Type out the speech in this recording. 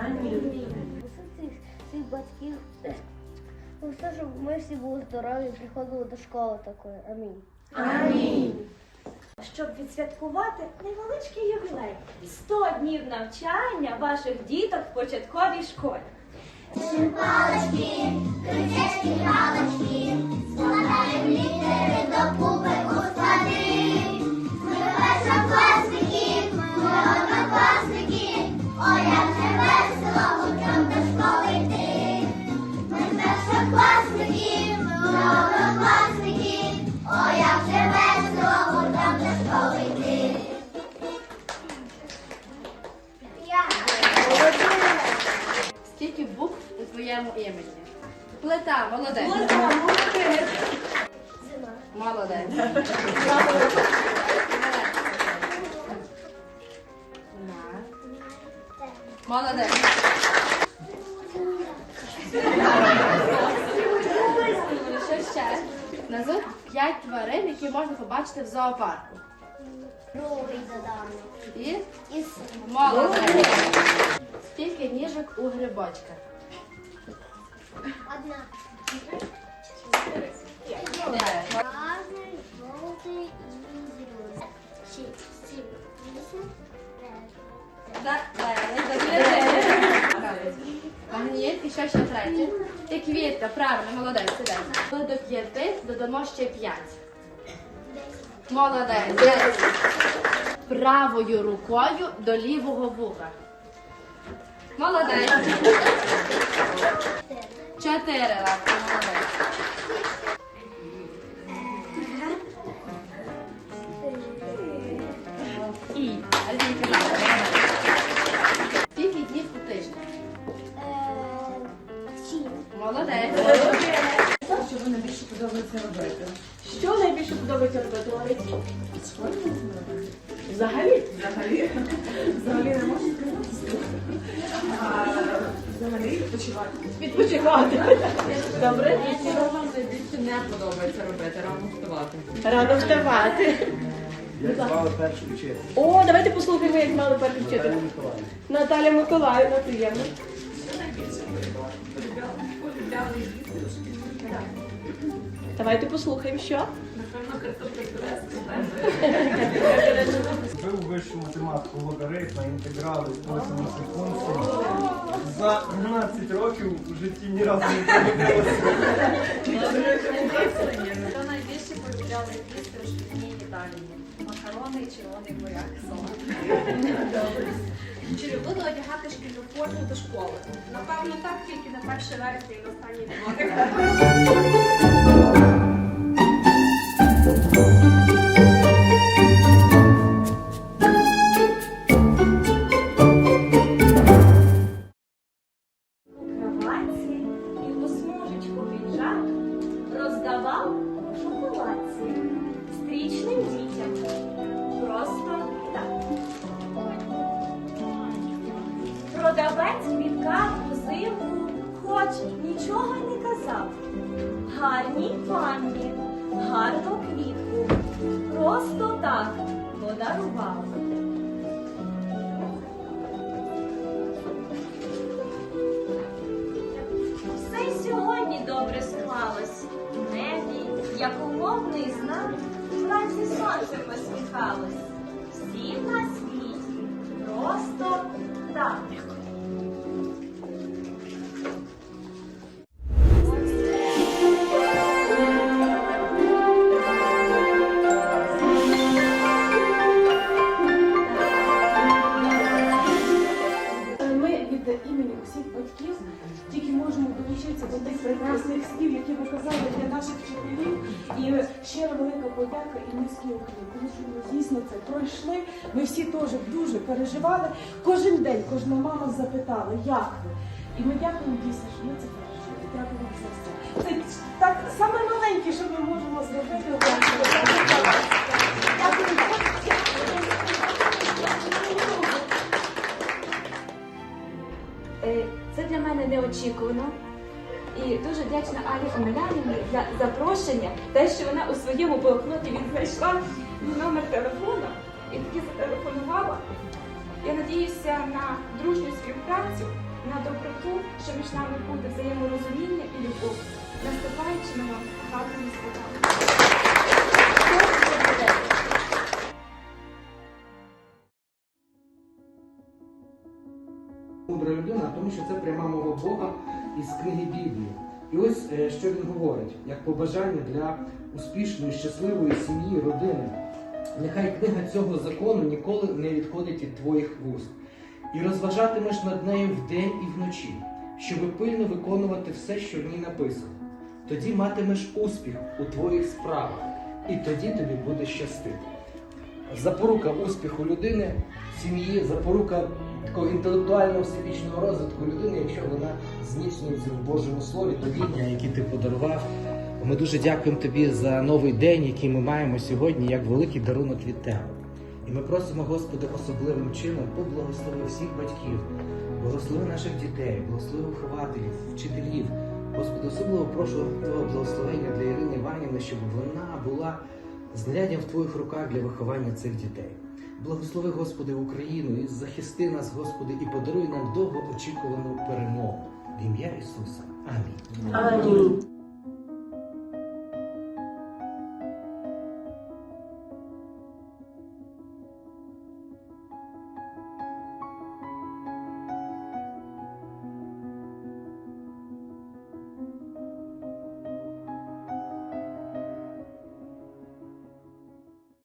Амінь. Цих, цих батьків. Ну, все, щоб ми всі були здорові і приходили до школи такої. Амінь. Амінь. Щоб відсвяткувати невеличкий ювілей 100 днів навчання ваших діток в початковій школі. Палочки, кричечки, у твоєму імені? Плита, молодець. Зима. Молодець. Молодець. Що ще? Назви п'ять тварин, які можна побачити в зоопарку. Другий доданий. І І син. молодець. Скільки ніжок у грибочках? Ще третє? І квітка, правильно, молодець, сідай. Коли до п'яти додамо ще п'ять. Молодець. Десять. Правою рукою до лівого вуха. Молодець. Чотири лапки, молодець. Молодець. Що ви найбільше подобається робити? Що найбільше подобається робити Лариці? Взагалі? Взагалі? Взагалі не можу сказати. А, Взагалі відпочивати. Відпочивати. Добре. І що вам найбільше не подобається робити? Рано вставати. Рано вставати. Як звали першу вчитель? О, давайте послухаємо, як мали першу Миколаївна. Наталя Миколаївна, приємно. Давайте послухаємо, що. Вбив вищу математику логарифми, інтеграли, косинуси, функції. За 12 років в житті ні разу не. Хто найбільше їсти у шкільній їдальні? Макарони червоний буряк салат. Чи любили одягати шкільну форму до школи? Напевно, так, тільки на 1 вересня і на останній дзвоник. Продавець квітка взимку, хоч нічого не казав. Гарній панні, гарну квітку. Просто так подарував. Все сьогодні добре склалось. Небі, як умовний знак, вранці сонце посміхалось. До тих прекрасних слів, які ви казали для наших вчителів. І щиро велика подяка і низький уклін. Тому що ми дійсно це пройшли. Ми всі теж дуже переживали. Кожен день кожна мама запитала, як ви. І ми дякуємо дійсно, що ми це пережили. Дякуємо за все. Це так саме маленьке, що ми можемо зробити. Е, Це для мене неочікувано. І дуже вдячна Алі Омелянівні за запрошення, те, що вона у своєму блокноті відзнайшла номер телефону і таки зателефонувала. Я надіюся на дружню співпрацю, на доброту, що між нами буде взаєморозуміння і любов, наступаючи на вам гарними святами. Мудра людина, тому що це пряма мова Бога із книги Біблії. І ось е, що він говорить, як побажання для успішної, щасливої сім'ї, родини. Нехай книга цього закону ніколи не відходить від твоїх вуст, і розважатимеш над нею вдень і вночі, щоби пильно виконувати все, що в ній написано. Тоді матимеш успіх у твоїх справах, і тоді тобі буде щастити запорука успіху людини, сім'ї, запорука такого інтелектуального всебічного розвитку людини, якщо вона зміцнюється в Божому Слові, то віння, які ти подарував. Ми дуже дякуємо тобі за новий день, який ми маємо сьогодні, як великий дарунок від тебе. І ми просимо, Господи, особливим чином поблагослови всіх батьків, благослови наших дітей, благослови вихователів, вчителів. Господи, особливо прошу Твого благословення для Ірини Іванівни, щоб вона була знаряддям в Твоїх руках для виховання цих дітей. Благослови, Господи, Україну і захисти нас, Господи, і подаруй нам довгоочікувану перемогу. В ім'я Ісуса. Амінь. Амінь.